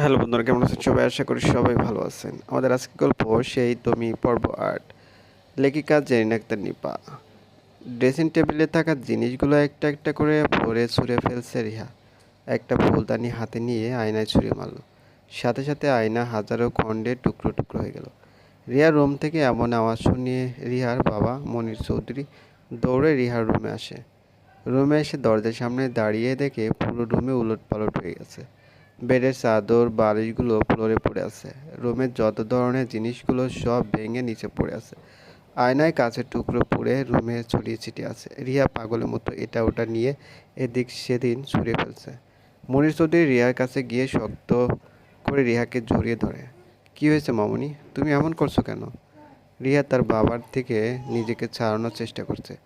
Hello বন্ধুরা, কেমন আছেন সবাই? আশা করি সবাই ভালো আছেন। আমাদের আজকে গল্প সেই তুমি পর্ব আর্ট লেখিকা জেরিন আক্তার নিপা। ড্রেসিং টেবিলে থাকা জিনিসগুলো একটা একটা করে ভরে ছুঁড়ে ফেলছে রিহা। একটা ফুলদানি হাতে নিয়ে আয়নায় ছুঁড়ে মারল। সাথে সাথে আয়না হাজারো খণ্ডে টুকরো টুকরো হয়ে গেল। রিহার রুম থেকে এমন আওয়াজ শুনিয়ে রিহার বাবা মনির চৌধুরী দৌড়ে রিহার রুমে আসে। রুমে এসে দরজার সামনে দাঁড়িয়ে দেখে পুরো রুমে উলট পালট হয়ে গেছে। বেডের চাদর, বালিশগুলো ফ্লোরে পড়ে আছে। রুমের যত ধরনের জিনিসগুলো সব ভেঙে নিচে পড়ে আছে। আয়নায় কাছের টুকরো পুড়ে রুমে ছড়িয়ে ছিটিয়ে আছে। রিয়া পাগলের মতো এটা ওটা নিয়ে এদিক সেদিন ছুঁড়ে ফেলছে। মনির চৌধুরী রিয়ার কাছে গিয়ে শক্ত করে রিহাকে জড়িয়ে ধরে। কি হয়েছে মামনি? তুমি এমন করছ কেন? রিয়া তার বাবার থেকে নিজেকে ছাড়ানোর চেষ্টা করছে।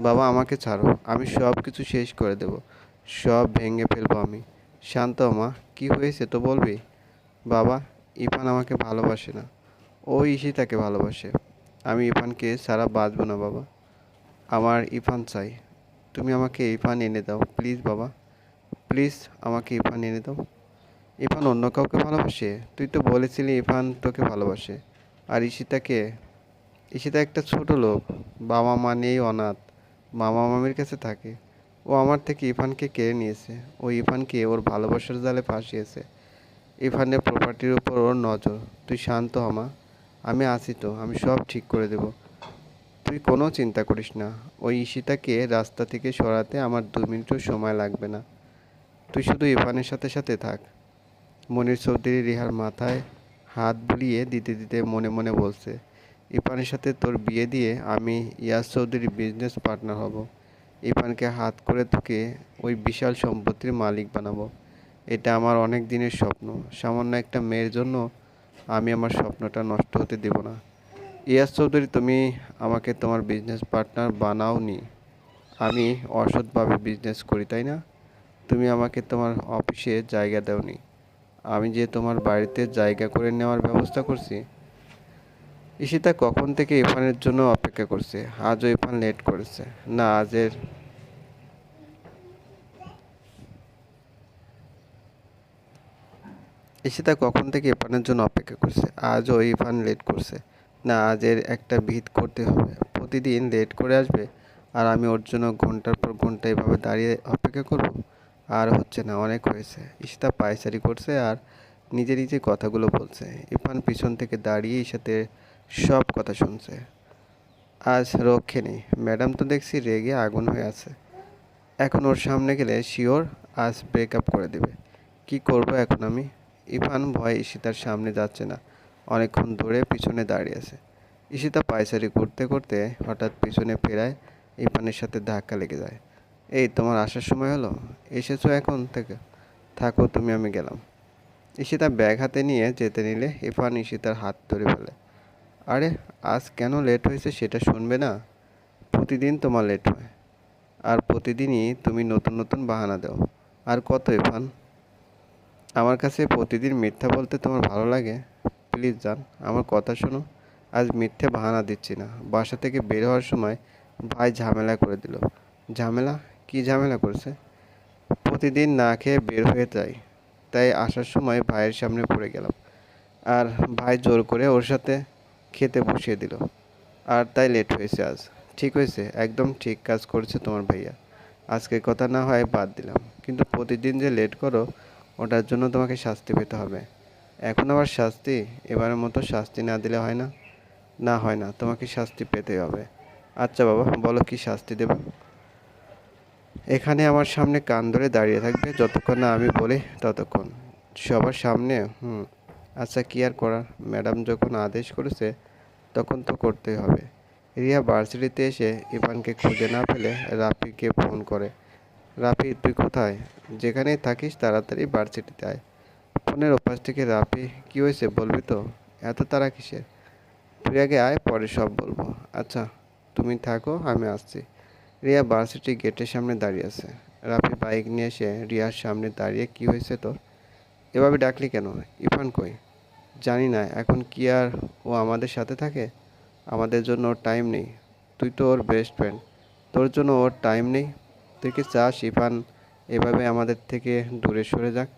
বাবা, আমাকে ছাড়ো। আমি সব কিছু শেষ করে দেব। সব ভেঙে ফেলব আমি। শান্ত মা। কি হয়েছে তো বলবি? বাবা ইফান আমাকে ভালোবাসে না। ও ইসি তাকে ভালোবাসে। আমি ইফানকে সারা বাঁচবো না, বাবা। আমার ইফান চাই। তুমি আমাকে ইফান এনে দাও, প্লিজ, বাবা। প্লিজ, আমাকে ইফান এনে দাও। ইফান অন্য কাউকে ভালোবাসে? তুই তো বলেছিলি ইফান তোকে ভালোবাসে। আর ঈশিতাকে ঈশিতা একটা ছোট লোক। বাবা মা নেই অনাথ। মামা মামির কাছে থাকে। ও আমার থেকে ইরফানকে কেড়ে নিয়েছে। ও ইরফানকে ওর ভালোবাসার জালে ফাঁসিয়েছে। ইরফানের প্রপার্টির উপর ওর নজর। তুই শান্ত হমা আমি আছি তো, আমি সব ঠিক করে দেব। তুই কোনো চিন্তা করিস না। ওই ঈশিতাকে রাস্তা থেকে সরাতে আমার দু মিনিটও সময় লাগবে না। তুই শুধু ইরফানের সাথে সাথে থাক। মনির চৌধুরী রিহার মাথায় হাত বুলিয়ে দিতে দিতে মনে মনে বলছে, ইরফানের সাথে তোর বিয়ে দিয়ে আমি ইয়াস চৌধুরীর বিজনেস পার্টনার হব। ইরফানকে হাত করে তোকে ওই বিশাল সম্পত্তির মালিক বানাবো। এটা আমার অনেক দিনের স্বপ্ন। সামান্য একটা মেয়ের জন্য আমি আমার স্বপ্নটা নষ্ট হতে দেব না। ইয়াস চৌধুরী, তুমি আমাকে তোমার বিজনেস পার্টনার বানাওনি। আমি অসৎভাবে বিজনেস করি, তাই না? তুমি আমাকে তোমার অফিসে জায়গা দাওনি। আমি যে তোমার বাড়িতে জায়গা করে নেওয়ার ব্যবস্থা করছি ঈশিতা কখন থেকে ইরফানের জন্য অপেক্ষা করছে? আজও ইরফান লেট করেছে। না, আজের ঈশিতা কখন থেকে ইরফানের জন্য অপেক্ষা করছে? আজও ইরফান লেট করছে। না আজের একটা ভিত করতে হবে। প্রতিদিন লেট করে আসবে আর আমি ওর জন্য ঘণ্টার পর ঘণ্টা এভাবে দাঁড়িয়ে অপেক্ষা করব? আর হচ্ছে না, অনেক হয়েছে। ঈশিতা পায়চারি করছে আর নিজে নিজে কথাগুলো বলছে। ইরফান পিছন থেকে দাঁড়িয়ে সাথে সব কথা শুনছে। আজ রক্ষে নেই ম্যাডাম তো দেখছি রেগে আগুন হয়ে আছে। এখন ওর সামনে গেলে শিওর আজ ব্রেকআপ করে দেবে। কি করব এখন আমি? ইফান ভয় ঈশিতার সামনে যাচ্ছে না। অনেকক্ষণ ধরে পিছনে দাঁড়িয়ে আছে। ঈশিতা পায়চারি করতে করতে হঠাৎ পিছনে ফেরায় ইফানের সাথে ধাক্কা লেগে যায়। এই, তোমার আসার সময় হলো? এসেছ এখন থেকে? থাকো, তুমি, আমি গেলাম। ঈশিতা ব্যাগ হাতে নিয়ে যেতে নিলে ইফান ঈশিতার হাত ধরে ফেলে আরে, আজ কেন লেট হয়েছে সেটা শুনবে না? প্রতিদিন তোমার লেট হয়। আর প্রতিদিনই তুমি নতুন নতুন বাহানা দাও। আর কত ইরফান আমার কাছে প্রতিদিন মিথ্যা বলতে তোমার ভালো লাগে? প্লিজ জান, আমার কথা শোনো। আজ মিথ্যে বাহানা দিচ্ছি না। বাসা থেকে বের হওয়ার সময় ভাই ঝামেলা করে দিল। ঝামেলা? কি ঝামেলা করছে? প্রতিদিন না খেয়ে বের হয়ে যাই। তাই আসার সময় ভাইয়ের সামনে পড়ে গেলাম। আর ভাই জোর করে ওর সাথে খেতে বসিয়ে দিল। আর তাই লেট হয়েছে আজ। ঠিক হয়েছে, একদম ঠিক কাজ করছে তোমার ভাইয়া। আজকের কথা না হয় বাদ দিলাম। কিন্তু প্রতিদিন যে লেট করো ওটার জন্য তোমাকে শাস্তি পেতে হবে। এখন আবার শাস্তি? এবারের মতো শাস্তি না দিলে হয় না? না, হয় না, তোমাকে শাস্তি পেতেই হবে। আচ্ছা বাবা, বলো কি শাস্তি দেব? এখানে আমার সামনে কান ধরে দাঁড়িয়ে থাকবে, যতক্ষণ না আমি বলি ততক্ষণ। সবার সামনে? হুম আচ্ছা কি আর করার? ম্যাডাম যখন আদেশ করেছে, তখন তো করতেই হবে। রিয়া ভার্সিটিতে এসে ইভানকে খুঁজে না পেলে রাফিকে ফোন করে। রাফি, তুই কোথায়? যেখানেই থাকিস, তাড়াতাড়ি ভার্সিটিতে আয়। ফোনের ওপাশ থেকে রাফি, কী হয়েছে, বলবি তো? এত তারা কিসের? তুই আগে আয়, পরে সব বলব। আচ্ছা তুমি থাকো, আমি আসছি। রিয়া ভার্সিটি গেটের সামনে দাঁড়িয়ে আছে। রাফি বাইক নিয়ে এসে রিয়ার সামনে দাঁড়িয়ে, কি হয়েছে তোর? এভাবে ডাকলি কেন? ইফান কই? জানি না, এখন কি আর ও আমাদের সাথে থাকে? আমাদের জন্য ওর টাইম নেই। তুই তো ওর বেস্ট ফ্রেন্ড তোর জন্য ওর টাইম নেই? তুই কি চাস ইফান এভাবে আমাদের থেকে দূরে সরে যাক।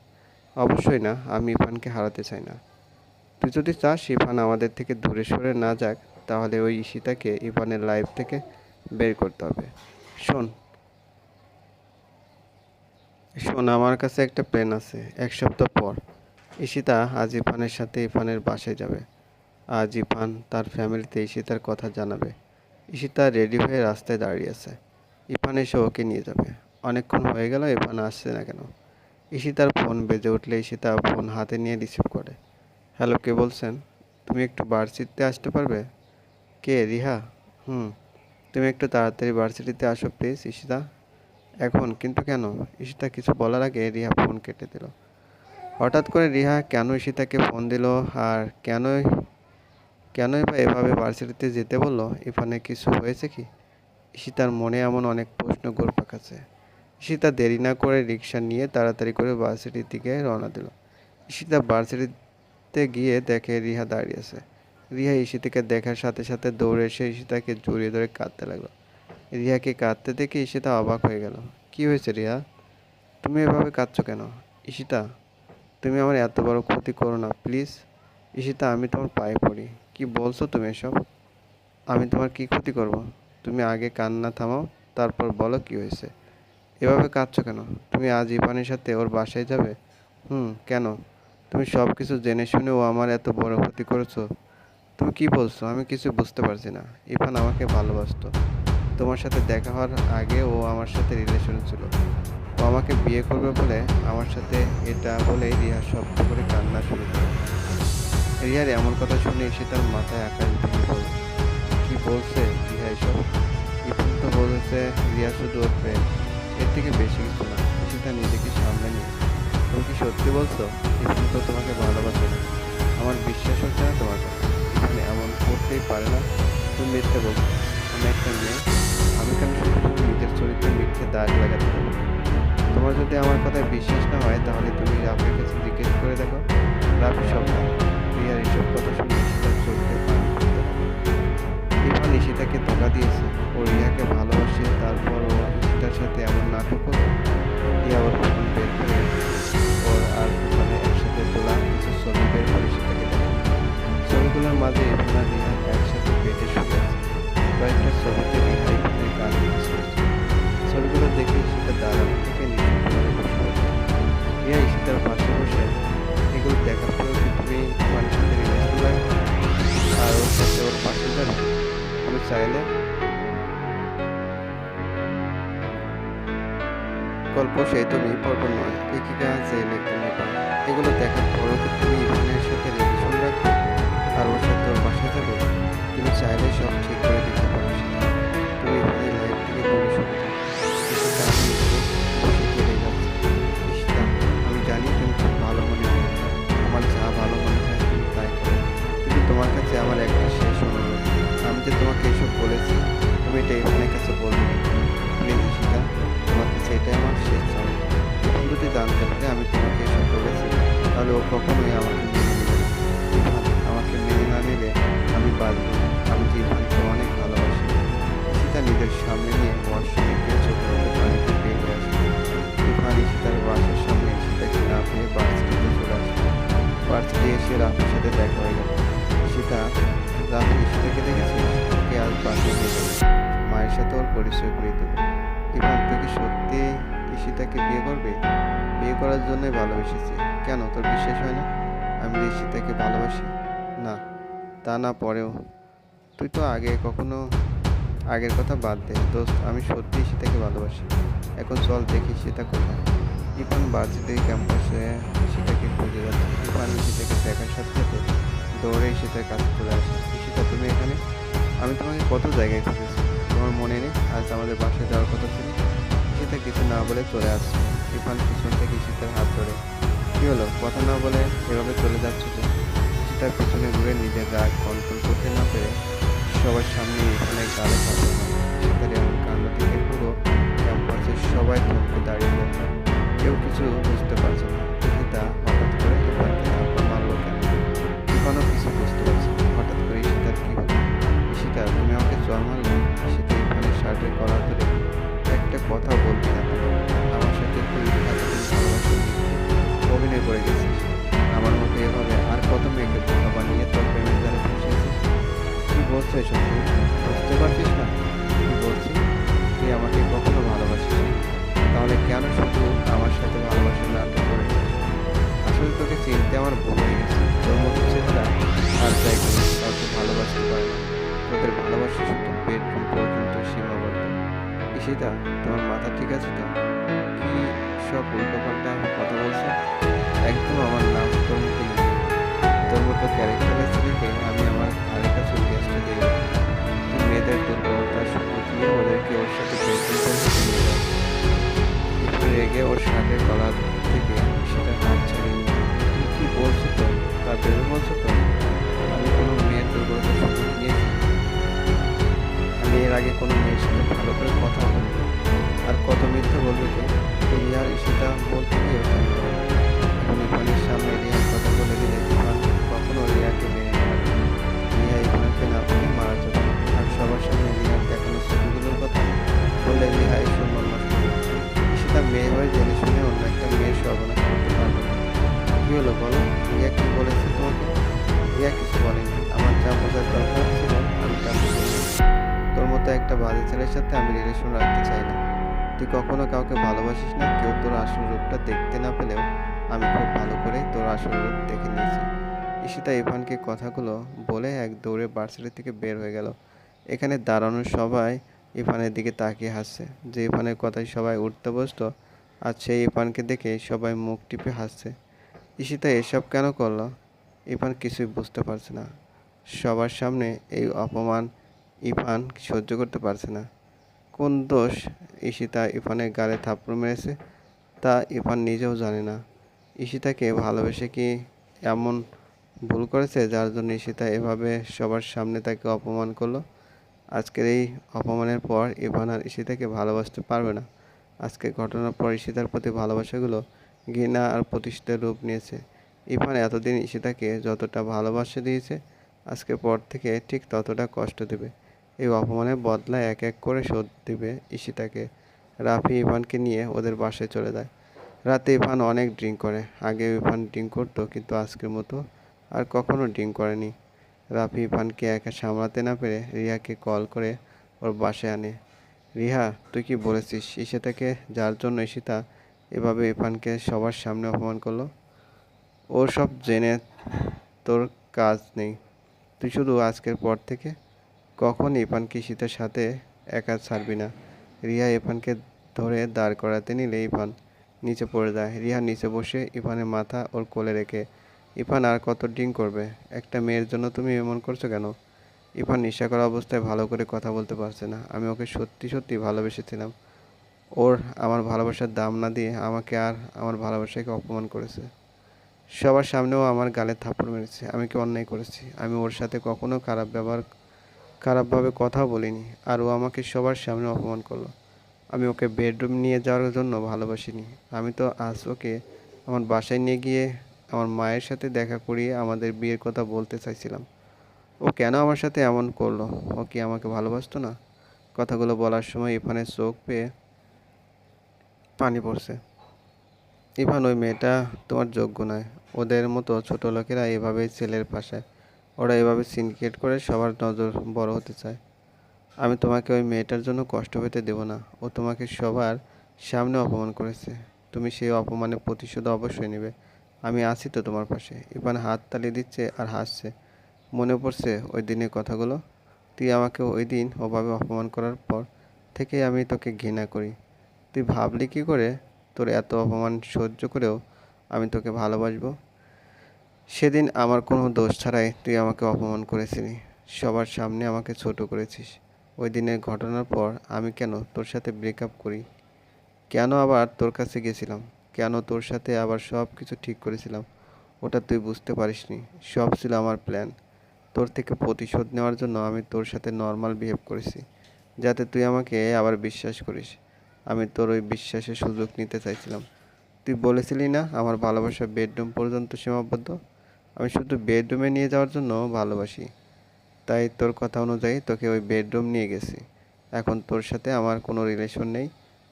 অবশ্যই না, আমি ইরফানকে হারাতে চাই না। তুই যদি চাস ইরফান আমাদের থেকে দূরে সরে না যাক, তাহলে ওই ঈশিতাকে ইরফানের লাইফ থেকে বের করতে হবে। শোন। শোন, আমার কাছে একটা প্ল্যান আছে, এক সপ্তাহ পর। ঈশিতা আজ ইরফানের সাথে ইফানের বাসায় যাবে। আজ ইরফান তার ফ্যামিলিতে ঈশিতার কথা জানাবে। ঈশিতা রেডি হয়ে রাস্তায় দাঁড়িয়ে আছে। ইরফান এসে ওকে নিয়ে যাবে। অনেকক্ষণ হয়ে গেল, ইরফান আসছে না কেন? ঈশিতার ফোন বেজে উঠলে ঈশিতা ফোন হাতে নিয়ে রিসিভ করে। হ্যালো কে বলছেন? তুমি একটু ভার্সিটিতে আসতে পারবে? কে? রিহা? হুম, তুমি একটু তাড়াতাড়ি ভার্সিটিতে আসো প্লিজ ইশিতা এখন? কিন্তু কেন? ইশিতা কিছু বলার আগে রিহা ফোন কেটে দিল। হঠাৎ করে রিহা কেন ঈশিতাকে ফোন দিল আর কেনই কেনই বা এভাবে ভার্সিটিতে যেতে বলল? ইফানে কিছু হয়েছে কি? ঈশিতার মনে এমন অনেক প্রশ্ন ঘুরপাক আছে সীতা দেরি না করে রিক্সা নিয়ে তাড়াতাড়ি করে ভার্সিটির দিকে রওনা দিল। ঈশিতা ভার্সিটিতে গিয়ে দেখে রিহা দাঁড়িয়ে আছে। রিহা ঈশিতাকে দেখার সাথে সাথে দৌড়ে এসে ঈশিতাকে জড়িয়ে ধরে কাঁদতে লাগল। রিহাকে কাঁদতে দেখে ঈশিতা অবাক হয়ে গেল। কি হয়েছে রিহা? তুমি এভাবে কাঁদছো কেন? ঈশিতা, তুমি আমার এত বড় ক্ষতি করো না, প্লিজ। ঈশিতা, আমি তোমার পায়ে পড়ি। কি বলছো তুমি এসব? আমি তোমার কি ক্ষতি করব? তুমি আগে কান্না থামাও, তারপর বলো কি হয়েছে। এভাবে কাঁদছো কেন? তুমি আজ ইরফানের সাথে ওর বাসায় যাবে? হুম, কেন? তুমি সব কিছু জেনে শুনে ও আমার এত বড় ক্ষতি করেছ। তুমি কি বলছো? আমি কিছু বুঝতে পারছি না। ইফান আমাকে ভালোবাসতো। তোমার সাথে দেখা হওয়ার আগে ও আমার সাথে রিলেশন ছিল। ও আমাকে বিয়ে করবে বলে আমার সাথে এটা বলে রিয়া শব্দ করে কান্না শুরু করে। রিয়ার এমন কথা শুনে এসে তার মাথায় আকাশ ভেঙে পড়ল কি বলছে? এসব ইরফান তো বলেছে রিয়া শুধু ওর ফ্রেন্ড এর থেকে বেশি কিছু না সেটা নিজেকে সামনে নিয়ে তুমি কি সত্যি বলছো? ইরফান তো তোমাকে ভালোবাসে না। আমার বিশ্বাস হচ্ছে না তোমার কাছে এখানে এমন করতেই পারে না। তুমি মিথ্যে বলছো। আমি একটা মেয়ে। আমি কেন শুধু নিজের চরিত্রে মিথ্যে দাগ লাগাতে পারব তোমার যদি আমার কথায় বিশ্বাস না হয়, তাহলে তুমি রাফির কাছে জিজ্ঞেস করে দেখো। রাফি সব রিয়ার এইসব কথা শুনে চোখে ইরফান ঈশিতাকে ধোকা দিয়েছে। ও রিয়াকে ভালোবাসে, তারপর ও ঈশিতার সাথে এমন নাটক রিয়া ওর ফোন বের করে ওর আর ওখানে একসাথে তোলা কিছু ছবি বের করে ছবিগুলোর মাঝে আর রিয়া একসাথে পেটে শুয়ে কয়েকটা ছবিতে রিহা এসে রাফির সাথে দেখা হয়ে গেল। ঈশিতা রাফি ঈশিতাকে দেখেছিস ওকে আজ বাসায় নিয়ে মায়ের সাথে ওর পরিচয় করিয়ে দেবে। তুই কি সত্যি ঈশিতাকে বিয়ে করবে? বিয়ে করার জন্যই ভালোবেসেছি। কেন তোর বিশ্বাস হয় না? আমি ঈশিতাকে ভালোবাসি? না, তা না পরেও। তুই তো আগে কখনো আগের কথা বাদ দে। দোস্ত, আমি সত্যি ঈশিতাকে ভালোবাসি। এখন চল দেখি সেটা কোথায়। ইভান ভার্সিটি ক্যাম্পাসে ঈশিতাকে খুঁজে যাচ্ছে ইভান ঈশিতাকে দেখার সাথে সাথে দৌড়ে ঈশিতার কাছে চলে আসে। ঈশিতা, তুমি এখানে? আমি তোমাকে কত জায়গায় খুঁজেছি? তোমার মনে নেই? আজ আমাদের বাসায় যাওয়ার কথা ছিল। ঈশিতা কিছু না বলে চলে আসছে। ইরফান পিছন থেকে ঈশিতার হাত ধরে। কি হলো? কথা না বলে এভাবে চলে যাচ্ছ যে ঈশিতার পিছনে ঘুরে নিজের রাগ কন্ট্রোল করতে না পেরে সবার সামনে এখানে গালে কাঁদল ঈশিতার এমন কাণ্ড থেকে পুরো ক্যাম্পাসের সবাই থমকে দাঁড়িয়ে কেউ কিছু বুঝতে পারছে না। ঈশিতা পর্যন্ত সীমাবদ্ধ ঈশিতা তোমার মাথা ঠিক আছে তো? কি সব উল্টোপাল্টা কথা বলছো? একদম আমার নাম তোর মুখে। তোর মতো ক্যারেক্টারের ছেলেকে আমি আমার ধারে কাছে গেস্ট দিই তুই মেয়েদের দুর্বলতার সুযোগ নিয়ে ওদেরকে ওর সাথে একটু রেগে ওর সাথে গলার থেকে সেটা হাত নিয়ে তুমি কি বলছো তো? তা ভেবে বলছো তো? আমি কোনো মেয়ের দুর্বলতার সুযোগ নিয়েছি আমি এর আগে কোনো মেয়ের সাথে ভালো করে কথা বলি আর কত মিথ্যা বলবে তো আর সেটা বলতে গিয়ে এখন ইফানের সামনে রিয়ার কথা বলে দিলে ইফান কখনো রিয়াকে মেনে। রিয়া ইফানকে না পেলে মারা যাবে। আর সবার সামনে রিয়ার দেখানো ছবিগুলোর কথা বললে রিয়া এই সম্মান নষ্ট সেটা মেয়ে হয়ে জেনে শুনে অন্য একটা মেয়ের সর্বনাশ করতে পারবে কি হলো বলো? রিয়া কি বলেছে তোমাকে? রিয়া কিছু বলেনি। আমার যা বোঝার দরকার ছিল আমি তা মতো একটা বাজে ছেলের সাথে আমি রিলেশন রাখতে চাই না। তুই কখনো কাউকে ভালোবাসিস না? কেউ তোর আসল রূপটা দেখতে না পেলেও আমি খুব ভালো করে তোর আসল রূপ দেখে নিয়েছি। ঈশিতা ইরফানকে কথাগুলো বলে এক দৌড়ে ভার্সিটি থেকে বের হয়ে গেল। এখানে দাঁড়ানো সবাই ইরফানের দিকে তাকিয়ে হাসছে। যে ইরফানের কথায় সবাই উঠতে বসতো আর সেই ইরফানকে দেখে সবাই মুখ টিপে হাসছে। ঈশিতা এসব কেন করল? ইরফান কিছুই বুঝতে পারছে না। সবার সামনে এই অপমান ইরফান সহ্য করতে পারছে না। কোন দোষ? ঈশিতা ইফানের গালে থাপ্পড় মেরেছে। তা ইফান নিজেও জানে না। ঈশিতাকে ভালোবেসে কি এমন ভুল করেছে, যার জন্য ঈশিতা এভাবে সবার সামনে তাকে অপমান করল? আজকের এই অপমানের পর ইরফান আর ঈশিতাকে ভালোবাসতে পারবে না। আজকের ঘটনার পর ঈশিতার প্রতি ভালোবাসাগুলো ঘৃণা আর প্রতিষ্ঠিত রূপ নিয়েছে। ইরফান এতদিন ঈশিতাকে যতটা ভালোবাসা দিয়েছে, আজকের পর থেকে ঠিক ততটা কষ্ট দেবে। এই অপমানের বদলা এক এক করে শোধ দিবে ঈশিতাকে। রাফি ইরফানকে নিয়ে ওদের বাসায় চলে যায়। রাতে ইরফান অনেক ড্রিঙ্ক করে। আগে ইরফান ড্রিঙ্ক করতো, কিন্তু আজকের মতো আর কখনো ড্রিঙ্ক করেনি। রাফি ইরফানকে একা সামলাতে না পেরে রিয়াকে কল করে ওর বাসায় আনে। রিহা, তুই কি বলেছিস ঈশিতাকে? যার জন্য ঈশিতা এভাবে ইরফানকে সবার সামনে অপমান করল? ও সব জেনে তোর কাজ নেই। তুই শুধু আজকের পর থেকে কখন ইরফানকে ঈশিতার সাথে একা ছাড়বি না? রিয়া ইরফানকে ধরে দাঁড় করাতে নিলে ইরফান নিচে পড়ে যায়। রিয়া নিচে বসে ইরফানের মাথা ওর কোলে রেখে, ইরফান, আর কত ড্রিঙ্ক করবে? একটা মেয়ের জন্য তুমি এমন করছ কেন? ইরফান নেশা করা অবস্থায় ভালো করে কথা বলতে পারছে না। আমি ওকে সত্যি সত্যি ভালোবেসেছিলাম। ওর আমার ভালোবাসার দাম না দিয়ে আমাকে আর আমার ভালোবাসাকে অপমান করেছে। সবার সামনেও আমার গালে থাপ্পড় মেরেছে। আমি কি অন্যায় করেছি? আমি ওর সাথে কখনো খারাপ ব্যবহার খারাপভাবে কথা বলিনি আর ও আমাকে সবার সামনে অপমান করল। আমি ওকে বেডরুম নিয়ে যাওয়ার জন্য ভালোবাসিনি। আমি তো আজ ওকে আমার বাসায় নিয়ে গিয়ে আমার মায়ের সাথে দেখা করিয়ে আমাদের বিয়ের কথা বলতে চাইছিলাম। ও কেন আমার সাথে এমন করল? ও কি আমাকে ভালোবাসতো না? কথাগুলো বলার সময় ইরফানের চোখ পেয়ে পানি পড়ছে। ইরফান ওই মেয়েটা তোমার যোগ্য নয়। ওদের মতো ছোট লোকেরা এভাবেই ছেলের পাশে ওরা এভাবে সিন্ডিকেট করে সবার নজর বড় হতে চায়। আমি তোমাকে ওই মেয়েটার জন্য কষ্ট পেতে দেব না। ও তোমাকে সবার সামনে অপমান করেছে। তুমি সেই অপমানের প্রতিশোধ অবশ্যই নেবে। আমি আছি তো তোমার পাশে। ইরফান হাত তালি দিচ্ছে আর হাসছে। মনে পড়ছে ওই দিনের কথাগুলো? তুই আমাকে ওই দিন ওভাবে অপমান করার পর থেকে আমি তোকে ঘৃণা করি। তুই ভাবলি কি করে তোর এত অপমান সহ্য করেও আমি তোকে ভালোবাসবো? সেদিন আমার কোনো দোষ ছাড়াই তুই আমাকে অপমান করেছিলি। সবার সামনে আমাকে ছোট করেছিস। ওই দিনের ঘটনার পর আমি কেন তোর সাথে ব্রেকআপ করি? কেন আবার তোর কাছে গেছিলাম? কেন তোর সাথে আবার সব কিছু ঠিক করেছিলাম? ওটা তুই বুঝতে পারিসনি। সব ছিল আমার প্ল্যান তোর থেকে প্রতিশোধ নেওয়ার জন্য আমি তোর সাথে নর্মাল বিহেভ করেছি। যাতে তুই আমাকে আবার বিশ্বাস করিস। আমি তোর ওই বিশ্বাসের সুযোগ নিতে চাইছিলাম। তুই বলেছিলি না আমার ভালোবাসা বেডরুম পর্যন্ত সীমাবদ্ধ? আমি শুধু বেডরুমে নিয়ে যাওয়ার জন্য ভালোবাসি। তাই তোর কথা অনুযায়ী তোকে ওই বেডরুম নিয়ে গেছি। এখন তোর সাথে আমার কোনো রিলেশন নেই।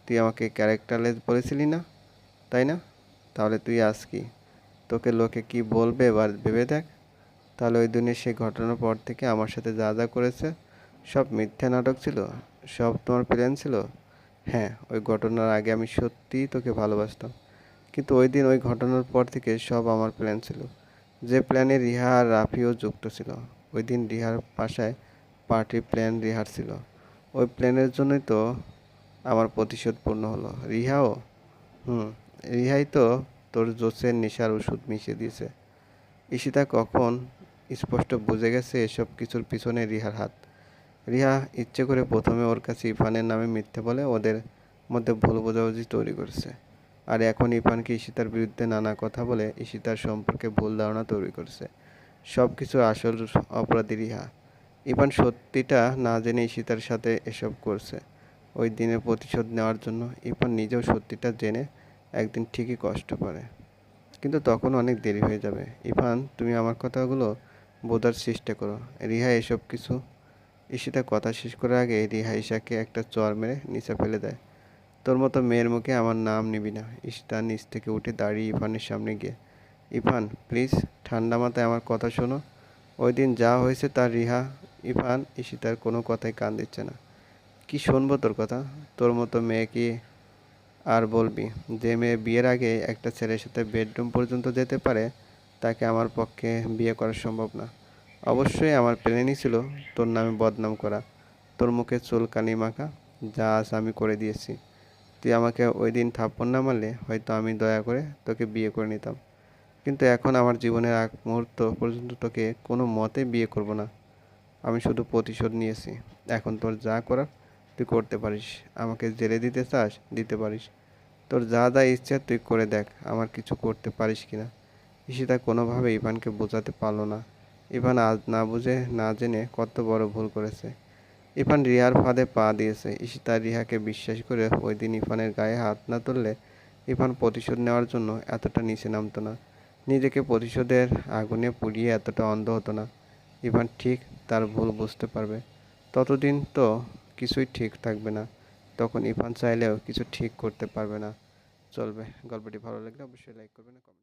তুই আমাকে ক্যারেক্টারলেস বলেছিলি না? তাই না? তাহলে তুই আজ কি? তোকে লোকে কি বলবে এবার ভেবে দেখ। তাহলে ওই দিনের সেই ঘটনার পর থেকে আমার সাথে যা যা করেছে, সব মিথ্যা নাটক ছিল? সব তোমার প্ল্যান ছিল? হ্যাঁ ওই ঘটনার আগে আমি সত্যিই তোকে ভালোবাসতাম। কিন্তু ওই দিন ওই ঘটনার পর থেকে সব আমার প্ল্যান ছিল। যে প্ল্যানে রিহা আর রাফিও যুক্ত ছিল, ওই দিন রিহার বাসায় পার্টি প্ল্যান রিহার ছিল। ওই প্ল্যানের জন্যই তো আমার প্রতিশোধ পূর্ণ হলো। রিহাও? হুম, রিহাই তো তোর জোসের নেশার ওষুধ মিশিয়ে দিয়েছে। ঈশিতা কখন স্পষ্ট বুঝে গেছে এসব কিছুর পিছনে রিহার হাত। রিহা ইচ্ছে করে প্রথমে ওর কাছে ইফানের নামে মিথ্যে বলে ওদের মধ্যে ভুল বোঝাবুঝি তৈরি করেছে। আর এখন ইরফানকে ঈশিতার বিরুদ্ধে নানা কথা বলে ইশিতার সম্পর্কে ভুল ধারণা তৈরি করছে। সব কিছু আসল অপরাধী রিহা ইরফান সত্যিটা না জেনে ঈশিতার সাথে এসব করছে। ওই দিনের প্রতিশোধ নেওয়ার জন্য ইরফান নিজেও সত্যিটা জেনে একদিন ঠিকই কষ্ট পারে। কিন্তু তখন অনেক দেরি হয়ে যাবে। ইরফান, তুমি আমার কথাগুলো বোঝার চেষ্টা করো। রিহা এসব কিছু, ঈশিতা কথা শেষ করার আগে রিহা ঈশাকে একটা চর মেরে নিচে ফেলে দেয়। তোর মতো মেয়ের মুখে আমার নাম নিবি না। ঈশিতা নিচ থেকে উঠে দাঁড়িয়ে ইফানের সামনে গিয়ে ইফান প্লিজ ঠান্ডা মাথায় আমার কথা শোনো। ওই দিন যা হয়েছে তার রিহা ইফান ইশিতার কোনো কথাই কান দিচ্ছে না। কি শুনব তোর কথা? তোর মতো মেয়ে কি আর বলবি? যে মেয়ে বিয়ের আগে একটা ছেলের সাথে বেডরুম পর্যন্ত যেতে পারে, তাকে আমার পক্ষে বিয়ে করা সম্ভব না। অবশ্যই আমার প্ল্যানই ছিল তোর নামে বদনাম করা। তোর মুখে চুলকানি মাখা, যা আজ আমি করে দিয়েছি। তুই আমাকে ওই দিন থাপ্পড় না মারলে হয়তো আমি দয়া করে তোকে বিয়ে করে নিতাম। কিন্তু এখন আমার জীবনের আগ মুহূর্ত পর্যন্ত তোকে কোনো মতে বিয়ে করব না। আমি শুধু প্রতিশোধ নিয়েছি। এখন তোর যা করার তুই করতে পারিস। আমাকে জেলে দিতে চাস, দিতে পারিস। তোর যা যা ইচ্ছা তুই করে দেখ, আমার কিছু করতে পারিস কিনা ঈশিতা কোনোভাবে ইভানকে বোঝাতে পারল না। ইভান আজ না বুঝে, না জেনে কত বড় ভুল করেছে। ইরফান রিহার ফাঁদে পা দিয়েছে। ঈশিতা রিহাকে বিশ্বাস করে ওই দিন ইফানের গায়ে হাত না তুললে ইফান প্রতিশোধ নেওয়ার জন্য এতটা নিচে নামতো না। নিজেকে প্রতিশোধের আগুনে পুড়িয়ে এতটা অন্ধ হতো না। ইরফান ঠিক তার ভুল বুঝতে পারবে। ততদিন তো কিছুই ঠিক থাকবে না। তখন ইরফান চাইলেও কিছু ঠিক করতে পারবে না। চলবে। গল্পটি ভালো লাগলে অবশ্যই লাইক করবেন কমেন্ট